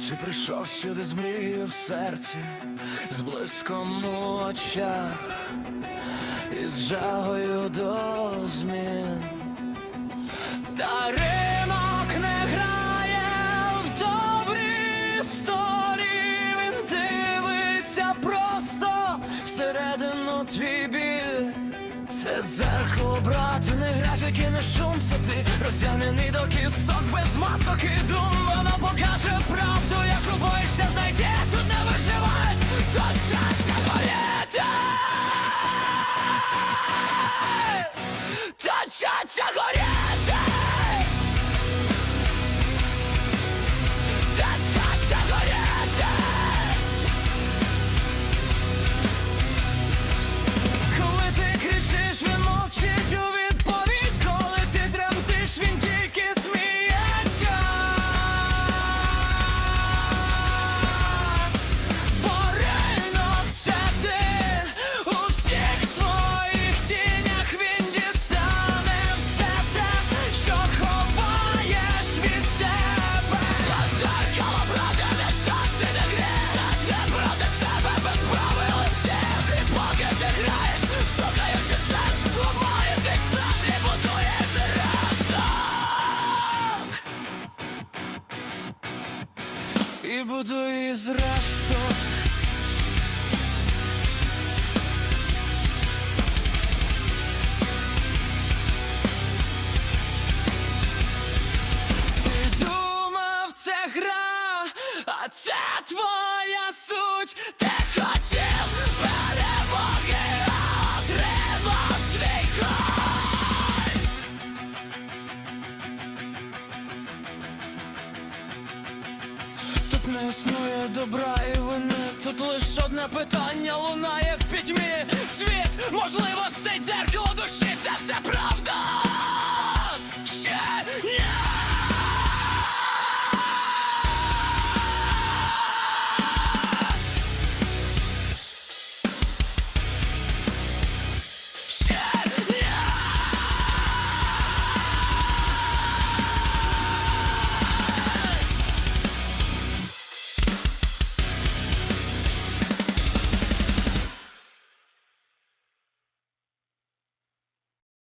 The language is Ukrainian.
Чи прийшов сюди з мрією в серці, з блиском у очах, і з жагою до змін? Та ринок не грає в добрі історії, він дивиться просто всередину твій біль. Це дзеркало, брат, не графіки, не шум, це ти. Розтягнений до кісток без масок і дум. Воно покаже правду, яку боїшся знайти. Тут не виживають, точаться горіти Точаться І будує зрешток. Ти думав, це гра, а це твоя суть. не існує добра і вини. Тут лише одне питання лунає в пітьмі. Світ, можливо, це дзеркало душі, це